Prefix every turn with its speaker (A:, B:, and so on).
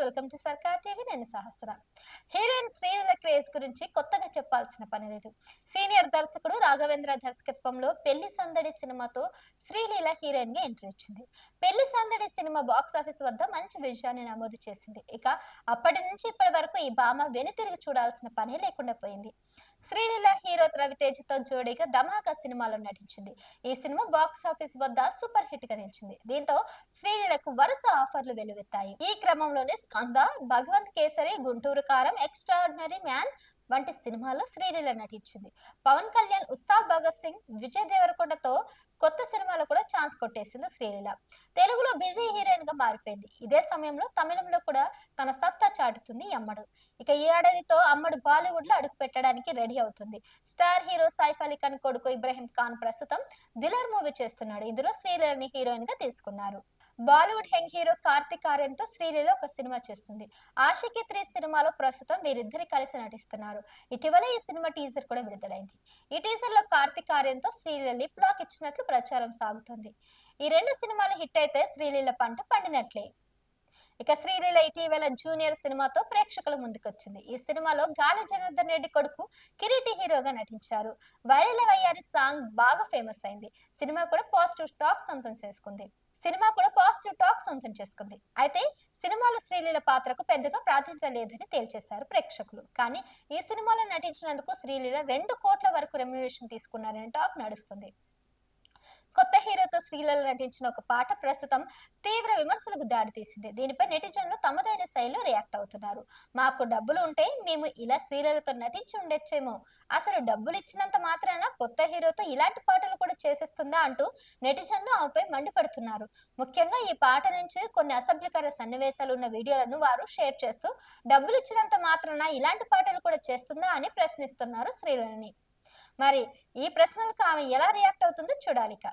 A: Welcome to సర్కార్ TV నేను సహస్ర heroine Sreeleela craze గురించి కొత్తగా చెప్పాల్సిన పని లేదు. సీనియర్ దర్శకుడు రాఘవేంద్ర దర్శకత్వంలో పెళ్ళి సందడి సినిమాతో శ్రీలీల హీరోయిన్గా ఎంట్రీ ఇచ్చింది పెళ్ళి సందడి సినిమా బాక్స్ ఆఫీస్ వద్ద మంచి విజయాన్ని నమోదు చేసింది. ఇక అప్పటి నుంచి ఇప్పటి వరకు ఈ భామ వెనుతిరిగి చూడాల్సిన పనే లేకుండా పోయింది. శ్రీలీల హీరో రవితేజతో జోడీగా ధమాకా సినిమాలో నటించింది. ఈ సినిమా బాక్స్ ఆఫీస్ వద్ద సూపర్ హిట్గా నిలిచింది దీంతో శ్రీలీలకు వరుస ఆఫర్లు వెలువెత్తాయి ఈ క్రమంలోనే స్కంద భగవంత్ కేసరి గుంటూరు కారం ఎక్స్ట్రాడినరీ మ్యాన్ వంటి సినిమాల్లో శ్రీలీల నటించింది. పవన్ కళ్యాణ్ ఉస్తాద్ భగత్ సింగ్ విజయ్ దేవరకొండతో కొత్త సినిమాలో కూడా ఛాన్స్ కొట్టేసింది శ్రీలీల. తెలుగులో బిజీ హీరోయిన్గా మారిపోయింది. ఇదే సమయంలో తమిళంలో కూడా తన సత్తా చాటుతుంది అమ్మడు. ఇక ఈ ఏడాదితో అమ్మడు బాలీవుడ్లో అడుగు పెట్టడానికి రెడీ అవుతుంది. స్టార్ హీరో సైఫ్ అలీ ఖాన్ కొడుకు ఇబ్రహీం ఖాన్ ప్రస్తుతం దిలర్ మూవీ చేస్తున్నాడు. ఇందులో శ్రీలీలని హీరోయిన్గా తీసుకున్నారు. బాలీవుడ్ హెంగ్ హీరో కార్తిక్ ఆర్యన్తో శ్రీలీల ఒక సినిమా చేస్తుంది. ఆషికి త్రీ సినిమాలో ప్రస్తుతం వీరిద్దరి కలిసి నటిస్తున్నారు. ఇటీవలే ఈ సినిమా టీజర్ కూడా విడుదలైంది. ఈ టీజర్లో కార్తిక్ ఆర్యన్తో శ్రీలీల లిప్ లాక్ ఇచ్చినట్లు ప్రచారం సాగుతుంది. ఈ రెండు సినిమాలు హిట్ అయితే శ్రీలీల పంట పండినట్లే. ఇక శ్రీలీల ఇటీవల జూనియర్ సినిమాతో ప్రేక్షకుల ముందుకొచ్చింది. ఈ సినిమాలో గాలి జనార్దన్ రెడ్డి కొడుకు కిరీటి హీరోగా నటించారు. వైరల్ వయ్యారి సాంగ్ బాగా ఫేమస్ అయింది. సినిమా కూడా పాజిటివ్ టాక్ సొంతం చేసుకుంది. సినిమా కూడా పాజిటివ్ టాక్ సొంతం చేసుకుంది. అయితే సినిమాలో శ్రీలీల పాత్రకు పెద్దగా ప్రాధాన్యత లేదని తేల్చేశారు ప్రేక్షకులు. కానీ ఈ సినిమాలో నటించినందుకు శ్రీలీల రెండు కోట్ల వరకు రెమ్యునేషన్ తీసుకున్నారని టాక్ నడుస్తుంది. కొత్త హీరోతో శ్రీలీల నటించిన ఒక పాట ప్రస్తుతం తీవ్ర విమర్శలకు దారితీసింది దీనిపై నెటిజన్లు తమదైన శైలిలో రియాక్ట్ అవుతున్నారు. మాకు డబ్బులు ఉంటే మేము ఇలా స్త్రీలతో నటించి ఉండొచ్చేమో. అసలు డబ్బులు ఇచ్చినంత మాత్రాన కొత్త హీరోతో ఇలాంటి పాటలు చేసేస్తుందా అంటూ నెటిజన్లు ఆమెపై మండిపడుతున్నారు. ముఖ్యంగా ఈ పాట నుంచి కొన్ని అసభ్యకర సన్నివేశాలు ఉన్న వీడియోలను వారు షేర్ చేస్తూ డబ్బులు ఇచ్చినంత మాత్రాన ఇలాంటి పాటలు కూడా చేస్తుందా అని ప్రశ్నిస్తున్నారు శ్రీలని. మరి ఈ ప్రశ్నలకు ఆమె ఎలా రియాక్ట్ అవుతుందో చూడాలిక.